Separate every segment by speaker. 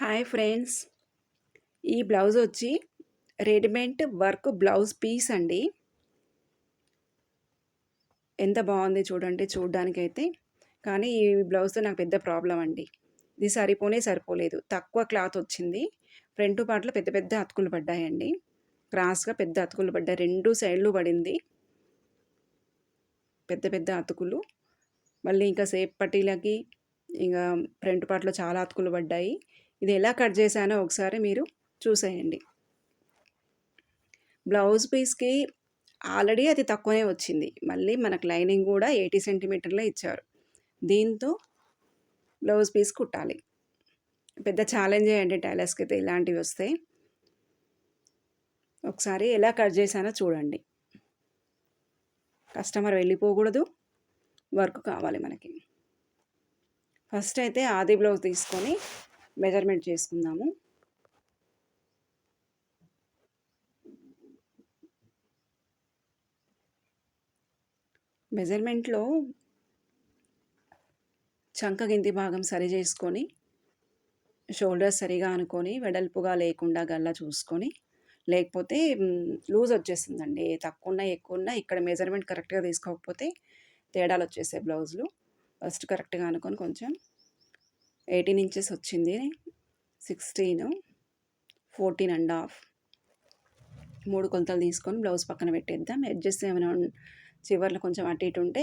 Speaker 1: Hi friends. ఈ blouse వచ్చి readymade work blouse piece అండి. ఎంత బాగుంది చూడండి చూడ్డానికైతే. కానీ ఈ బ్లౌజ్తో నాకు పెద్ద ప్రాబ్లం అండి. ఇది సరిపోనే సరిపోలేదు. తక్కువ క్లాత్ వచ్చింది. ఫ్రంట్ పార్ట్లో పెద్ద పెద్ద అతుకులు పడ్డాయండి. క్రాస్గా పెద్ద అతుకులు పడ్డాయి. రెండు సైడ్లు పడింది. పెద్ద పెద్ద అతుకులు. మళ్ళీ ఇంకా సేప్ పట్టీలకి ఇంకా ఫ్రంట్ పార్ట్లో చాలా అతుకులు పడ్డాయి. ఇది ఎలా కట్ చేశానో ఒకసారి మీరు చూసేయండి. బ్లౌజ్ పీస్కి ఆల్రెడీ అది తక్కువనే వచ్చింది. మళ్ళీ మనకు లైనింగ్ కూడా ఎయిటీ సెంటీమీటర్లే ఇచ్చారు. దీంతో బ్లౌజ్ పీస్ కుట్టాలి. పెద్ద ఛాలెంజే అండి టైలర్స్కి అయితే ఇలాంటివి వస్తాయి ఒకసారి ఎలా కట్ చేశానో చూడండి. కస్టమర్ వెళ్ళిపోకూడదు. వర్క్ కావాలి మనకి. ఫస్ట్ అయితే ఆది బ్లౌజ్ తీసుకొని మెజర్మెంట్ చేసుకుందాము. మెజర్మెంట్లో చంక గింతి భాగం సరి చేసుకొని షోల్డర్ సరిగా అనుకొని వెడల్పుగా లేకుండా గల్లా చూసుకొని లేకపోతే లూజ్ వచ్చేస్తుందండి. తక్కువ ఉన్నా ఎక్కువ ఉన్నా ఇక్కడ మెజర్మెంట్ కరెక్ట్గా తీసుకోకపోతే తేడాలు వచ్చేసాయి బ్లౌజులు. ఫస్ట్ కరెక్ట్గా అనుకొని కొంచెం ఎయిటీన్ ఇంచెస్ వచ్చింది. సిక్స్టీన్ ఫోర్టీన్ అండ్ హాఫ్ మూడు కొలతలు తీసుకొని బ్లౌజ్ పక్కన పెట్టేద్దాం. అడ్జస్ట్ ఏమైనా చివర్లో కొంచెం అటు ఇటు ఉంటే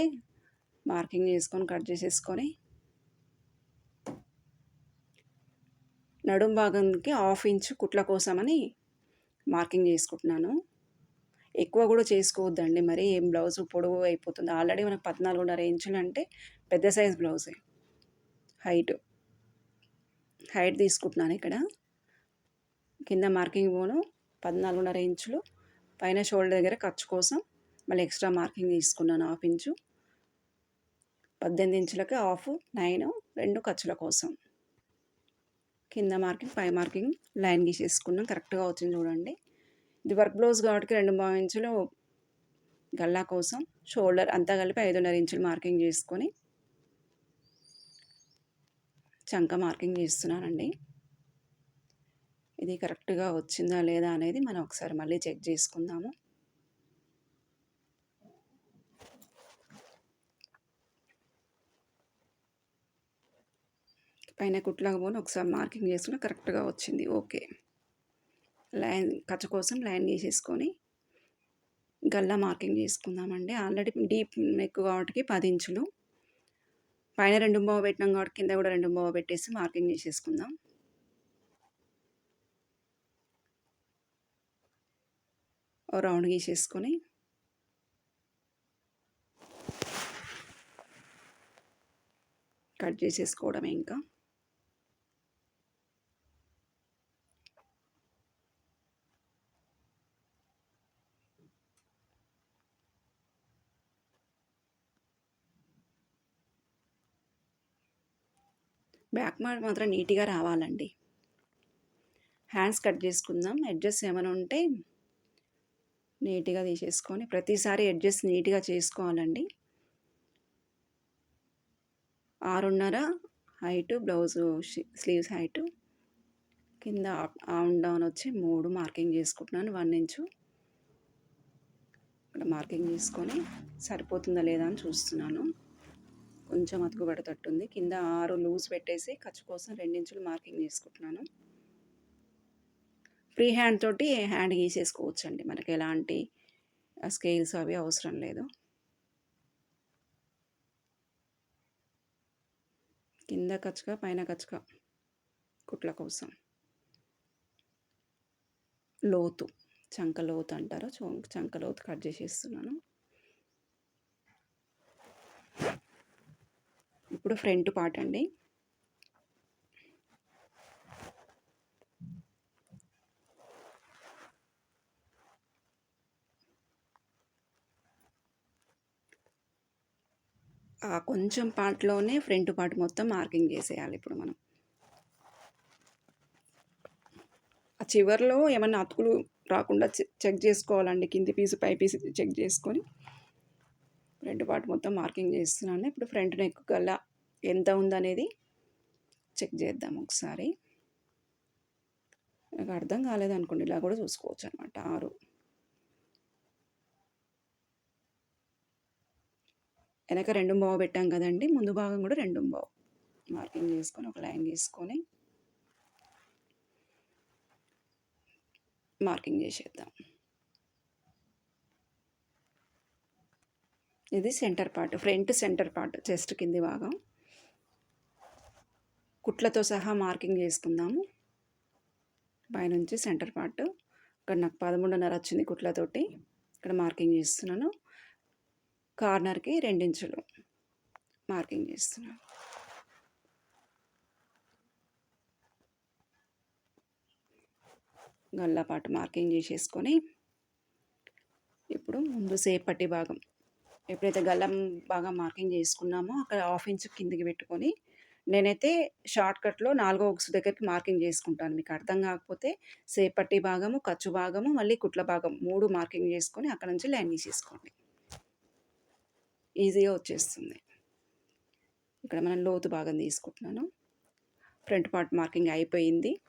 Speaker 1: మార్కింగ్ చేసుకొని కట్ చేసేసుకొని. నడుం భాగంకి హాఫ్ ఇంచ్ కుట్ల కోసమని మార్కింగ్ చేసుకుంటున్నాను. ఎక్కువ కూడా చేసుకోవద్దండి. మరి ఏం బ్లౌజ్ పొడవు అయిపోతుంది. ఆల్రెడీ మనకు పద్నాలుగున్నర ఇంచులు అంటే పెద్ద సైజ్ బ్లౌజే. హైట్ హైట్ తీసుకుంటున్నాను ఇక్కడ. కింద మార్కింగ్ పోను పద్నాలుగున్నర ఇంచులు. పైన షోల్డర్ దగ్గర ఖర్చు కోసం మళ్ళీ ఎక్స్ట్రా మార్కింగ్ తీసుకున్నాను హాఫ్ ఇంచు. పద్దెనిమిది ఇంచులకి హాఫ్ నైన్ రెండు ఖర్చుల కోసం. కింద మార్కింగ్ పై మార్కింగ్ లైన్ గీసేసుకున్నాం. కరెక్ట్గా వచ్చింది చూడండి. ఇది వర్క్ బ్లౌజ్ కాబట్టి రెండు మూడు ఇంచులు గల్లా కోసం. షోల్డర్ అంతా కలిపి ఐదున్నర ఇంచులు మార్కింగ్ చేసుకొని చంక మార్కింగ్ చేస్తున్నానండి. ఇది కరెక్ట్గా వచ్చిందా లేదా అనేది మనం ఒకసారి మళ్ళీ చెక్ చేసుకుందాము. పైన కుట్లాకపోతే ఒకసారి మార్కింగ్ చేసుకుని కరెక్ట్గా వచ్చింది. ఓకే. లైన్ కచ్చ కోసం లైన్ గీసేసుకొని గల్లా మార్కింగ్ చేసుకుందామండి. ఆల్రెడీ డీప్ నెక్ కాబట్టి పది ఇంచులు. పైన రెండు బావ పెట్టినాం కాబట్టి కింద కూడా రెండు బావ పెట్టేసి మార్కింగ్ చేసేసుకుందాం. రౌండ్ గీసేసుకొని. కట్ చేసేసుకోవడమే ఇంకా. బ్యాక్ మార్క్ మాత్రం నీట్గా రావాలండి. హ్యాండ్స్ కట్ చేసుకుందాం. అడ్జస్ట్ ఏమైనా ఉంటే నీట్గా తీసేసుకొని ప్రతిసారి అడ్జస్ట్ నీట్గా చేసుకోవాలండి. ఆరున్నర హైటు బ్లౌజు స్లీవ్స్ హైటు. కింద ఆన్ డౌన్ వచ్చి మూడు మార్కింగ్ చేసుకుంటున్నాను. One inch. ఇక్కడ మార్కింగ్ చేసుకొని సరిపోతుందా లేదా అని చూస్తున్నాను. కొంచెం అతుకు పడతట్టుంది కింద ఆరు లూజ్ పెట్టేసి ఖర్చు కోసం రెండించులు మార్కింగ్ చేసుకుంటున్నాను. ఫ్రీ హ్యాండ్ తోటి హ్యాండ్ గీసేసుకోవచ్చు అండి మనకి ఎలాంటి స్కేల్స్ అవి అవసరం లేదు. కింద కచ్చుక పైన కచ్చుక కుట్ల కోసం. లోతు చంక లోతు అంటారు. చంక లోతు కట్ చేసేస్తున్నాను. ఇప్పుడు ఫ్రంట్ పార్ట్ అండి. కొంచెం పార్ట్లోనే ఫ్రంట్ పార్ట్ మొత్తం మార్కింగ్ చేసేయాలి ఇప్పుడు మనం. ఆ చివరిలో ఏమైనా అతుకులు రాకుండా చెక్ చేసుకోవాలండి. కింది పీసు పై పీసు చెక్ చేసుకొని. ఫ్రంట్ పార్ట్ మొత్తం మార్కింగ్ చేస్తున్నాను. ఇప్పుడు ఫ్రంట్ నెక్ గల్లా ఎంత ఉందనేది చెక్ చేద్దాం ఒకసారి. నాకు అర్థం కాలేదనుకోండి ఇలా కూడా చూసుకోవచ్చు అనమాట ఆరు. వెనక రెండు బావు పెట్టాం కదండి ముందు భాగం కూడా రెండు బావు. మార్కింగ్ చేసుకొని ఒక లైన్ తీసుకొని మార్కింగ్ చేసేద్దాం. ఇది centre part front centre part chest కింది భాగం. కుట్లతో సహా మార్కింగ్ చేసుకుందాము. పైనుంచి సెంటర్ పార్ట్. ఇక్కడ నాకు పదమూడున్నర వచ్చింది కుట్లతోటి. ఇక్కడ మార్కింగ్ చేస్తున్నాను. కార్నర్కి రెండించులు మార్కింగ్ చేస్తున్నాను. గల్లాపాటు మార్కింగ్ చేసేసుకొని ఇప్పుడు ముందు సేపట్టి భాగం. ఎప్పుడైతే గల్లం బాగా మార్కింగ్ చేసుకున్నామో అక్కడ హాఫ్ ఇంచ్ కిందికి పెట్టుకొని నేనైతే షార్ట్ కట్లో నాలుగో ఉక్స్ దగ్గరికి మార్కింగ్ చేసుకుంటాను. మీకు అర్థం కాకపోతే సేపట్టి భాగము ఖర్చు భాగము మళ్ళీ కుట్ల భాగం మూడు మార్కింగ్ చేసుకొని అక్కడ నుంచి లైన్ తీసేసుకోండి. ఈజీగా వచ్చేస్తుంది. ఇక్కడ మనం లోతు భాగం తీసుకుంటున్నాను. ఫ్రంట్ పార్ట్ మార్కింగ్ అయిపోయింది.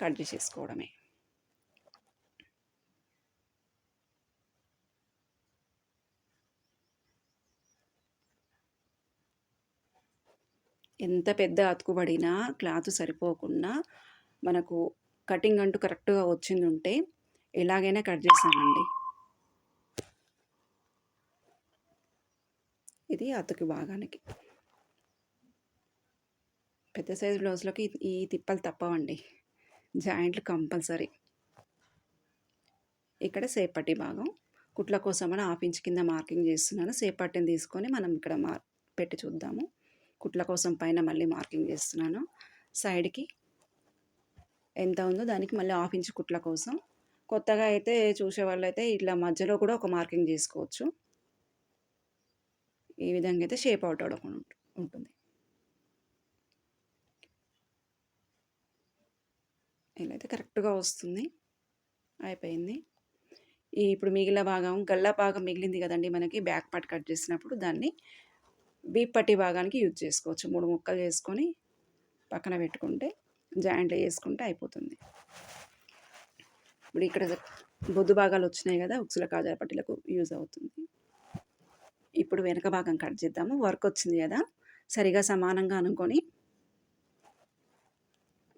Speaker 1: కట్ చేసేసుకోవడమే. ఎంత పెద్ద అతుకుబడినా క్లాత్ సరిపోకుండా మనకు కటింగ్ అంటూ కరెక్ట్గా వచ్చింది ఉంటే ఎలాగైనా కట్ చేస్తామండి ఇది అతుకు భాగానికి. పెద్ద సైజు బ్లౌజ్లోకి ఈ తిప్పలు తప్పవండి. జాయింట్లు కంపల్సరీ. ఇక్కడ సేపట్టి భాగం. కుట్ల కోసం అని హాఫ్ ఇంచ్ కింద మార్కింగ్ చేస్తున్నాను. సేపట్టిని తీసుకొని మనం ఇక్కడ మార్ పెట్టి చూద్దాము. కుట్ల కోసం పైన మళ్ళీ మార్కింగ్ చేస్తున్నాను. సైడ్కి ఎంత ఉందో దానికి మళ్ళీ హాఫ్ ఇంచ్ కుట్ల కోసం. కొత్తగా అయితే చూసే అయితే ఇట్లా మధ్యలో కూడా ఒక మార్కింగ్ చేసుకోవచ్చు. ఈ విధంగా అయితే షేప్ అవుట్ అవ్వకుండా ఉంటుంది. ఇలా అయితే కరెక్ట్గా వస్తుంది. అయిపోయింది. ఈ ఇప్పుడు మిగిలిన భాగం గల్లా భాగం మిగిలింది కదండి మనకి బ్యాక్ పార్ట్ కట్ చేసినప్పుడు దాన్ని బీపట్టి భాగానికి యూజ్ చేసుకోవచ్చు. మూడు ముక్కలు చేసుకొని పక్కన పెట్టుకుంటే జాయింట్లో చేసుకుంటే అయిపోతుంది. ఇప్పుడు ఇక్కడ బొద్దు భాగాలు వచ్చినాయి కదా ఉక్సుల కాజాల పట్టీలకు యూజ్ అవుతుంది. ఇప్పుడు వెనక భాగం కట్ చేద్దాము. వర్క్ వచ్చింది కదా సరిగా సమానంగా అనుకొని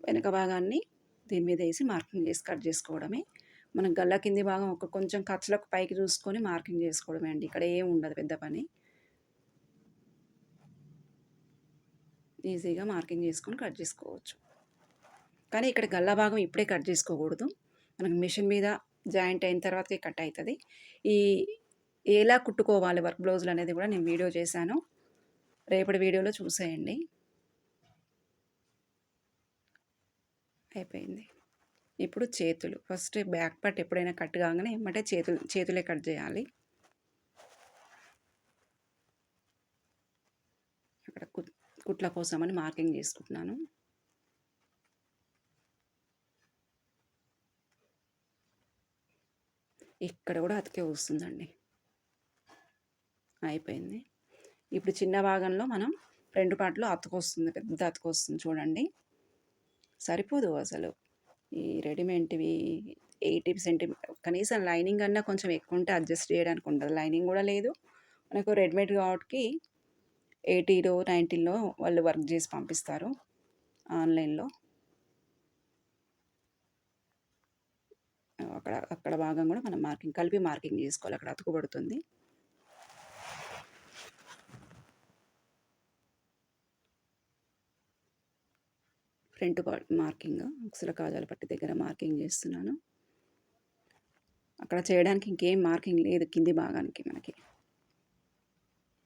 Speaker 1: వెనక భాగాన్ని దీని మీద వేసి మార్కింగ్ చేసి కట్ చేసుకోవడమే. మనం గల్ల కింది భాగం ఒక కొంచెం ఖర్చులకు పైకి చూసుకొని మార్కింగ్ చేసుకోవడమే అండి. ఇక్కడ ఏం ఉండదు పెద్ద పని. ఈజీగా మార్కింగ్ చేసుకొని కట్ చేసుకోవచ్చు. కానీ ఇక్కడ గల్ల భాగం ఇప్పుడే కట్ చేసుకోకూడదు. మనకు మిషన్ మీద జాయింట్ అయిన తర్వాతకే కట్ అవుతుంది. ఈ ఎలా కుట్టుకోవాలి వర్క్ బ్లౌజులు అనేది కూడా నేను వీడియో చేశాను. రేపటి వీడియోలో చూసేయండి. అయిపోయింది. ఇప్పుడు చేతులు. ఫస్ట్ బ్యాక్ పార్ట్ ఎప్పుడైనా కట్ కాగానే ఏమంటే చేతులు చేతులే కట్ చేయాలి. అక్కడ కుట్ల కోసమని మార్కింగ్ చేసుకుంటున్నాను. ఇక్కడ కూడా అతికే వస్తుందండి. అయిపోయింది. ఇప్పుడు చిన్న భాగంలో మనం రెండు పాటలు అతుకొస్తుంది పెద్ద అతుకొస్తుంది చూడండి. సరిపోదు అసలు. ఈ రెడీమేడ్వి ఎయిటీ సెంటీమీటర్ కనీసం లైనింగ్ అన్నా కొంచెం ఎక్కువ ఉంటే అడ్జస్ట్ చేయడానికి ఉండదు. లైనింగ్ కూడా లేదు. మనకు రెడీమేడ్ కాబట్టి ఎయిటీలో నైన్టీన్లో వాళ్ళు వర్క్ చేసి పంపిస్తారు ఆన్లైన్లో. అక్కడ అక్కడ భాగం కూడా మనం మార్కింగ్ కలిపి మార్కింగ్ చేసుకోవాలి. అక్కడ అతుకుబడుతుంది ఫ్రంట్ మార్కింగ్ ఉక్సుల కాజాల పట్టి దగ్గర మార్కింగ్ చేస్తున్నాను. అక్కడ చేయడానికి ఇంకేం మార్కింగ్ లేదు కింది భాగానికి మనకి.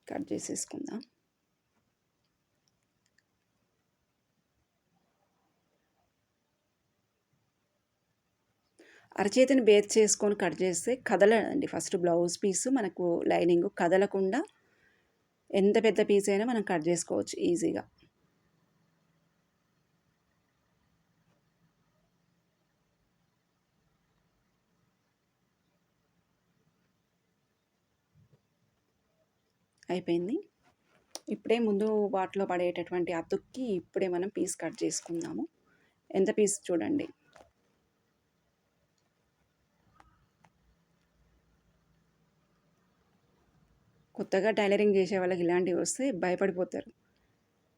Speaker 1: కట్ చేసేసుకుందాం. అరచేతిని బేత్ చేసుకొని కట్ చేస్తే కదలండి ఫస్ట్ బ్లౌజ్ పీసు మనకు లైనింగ్ కదలకుండా ఎంత పెద్ద పీస్ అయినా మనం కట్ చేసుకోవచ్చు ఈజీగా. అయిపోయింది. ఇప్పుడే ముందు వాటిలో పడేటటువంటి అతుక్కి ఇప్పుడే మనం పీస్ కట్ చేసుకుందాము. ఎంత పీస్ చూడండి. కొత్తగా టైలరింగ్ చేసే వాళ్ళకి ఇలాంటివి వస్తే భయపడిపోతారు.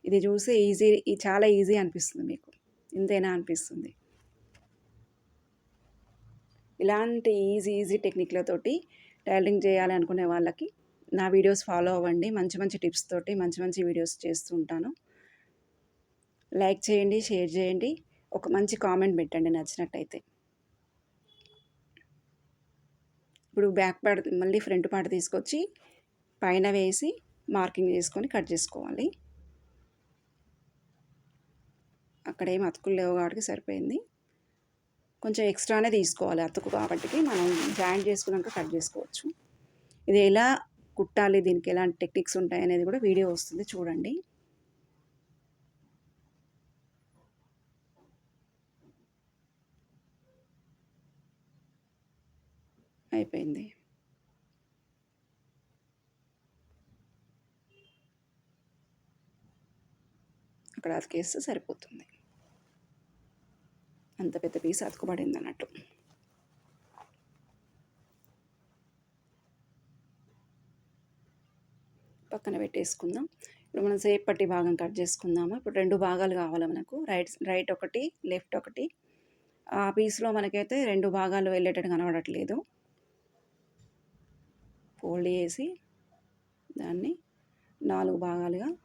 Speaker 1: ఇది చూసి ఈజీ ఇది చాలా ఈజీ అనిపిస్తుంది మీకు. ఇంతేనా అనిపిస్తుంది? ఇలాంటి ఈజీ ఈజీ టెక్నిక్లతోటి టైలరింగ్ చేయాలి అనుకునే వాళ్ళకి నా వీడియోస్ ఫాలో అవ్వండి. మంచి మంచి టిప్స్ తోటి మంచి మంచి వీడియోస్ చేస్తూ ఉంటాను. లైక్ చేయండి షేర్ చేయండి. ఒక మంచి కామెంట్ పెట్టండి నచ్చినట్టయితే. ఇప్పుడు బ్యాక్ పార్ట్ మళ్ళీ ఫ్రంట్ పార్ట్ తీసుకొచ్చి పైన వేసి మార్కింగ్ చేసుకొని కట్ చేసుకోవాలి. అక్కడ ఏం అతుకులు లేవు కాబట్టి సరిపోయింది. కొంచెం ఎక్స్ట్రానే తీసుకోవాలి అతుకు కాబట్టి మనం జాయింట్ చేసుకున్నాక కట్ చేసుకోవచ్చు. ఇది ఎలా కుట్టాలి? దీనికి ఎలాంటి టెక్నిక్స్ ఉంటాయి అనేది కూడా వీడియో వస్తుంది. చూడండి. అయిపోయింది. అక్కడ అతికేస్తే సరిపోతుంది. అంత పెద్ద పీస్ అతుకుబడింది అన్నట్టు. పక్కన పెట్టేసుకుందాం. ఇప్పుడు మనం సేపటి భాగం కట్ చేసుకుందాము? ఇప్పుడు రెండు భాగాలు కావాలి మనకు? రైట్ రైట్ ఒకటి లెఫ్ట్ ఒకటి. ఆ పీస్లో మనకైతే రెండు భాగాలు వెళ్ళేటట్టు కనబడట్లేదు. ఫోల్డ్ చేసి దాన్ని నాలుగు భాగాలుగా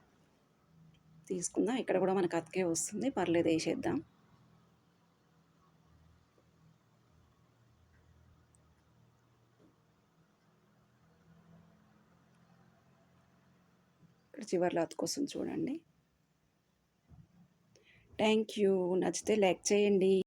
Speaker 1: తీసుకుందాం. ఇక్కడ కూడా మనకు అతికే వస్తుంది. పర్లేదు వేసేద్దాం. ఇక్కడ చివర్లో అతుకొస్తుంది చూడండి. Thank you. నచ్చితే లైక్ చేయండి.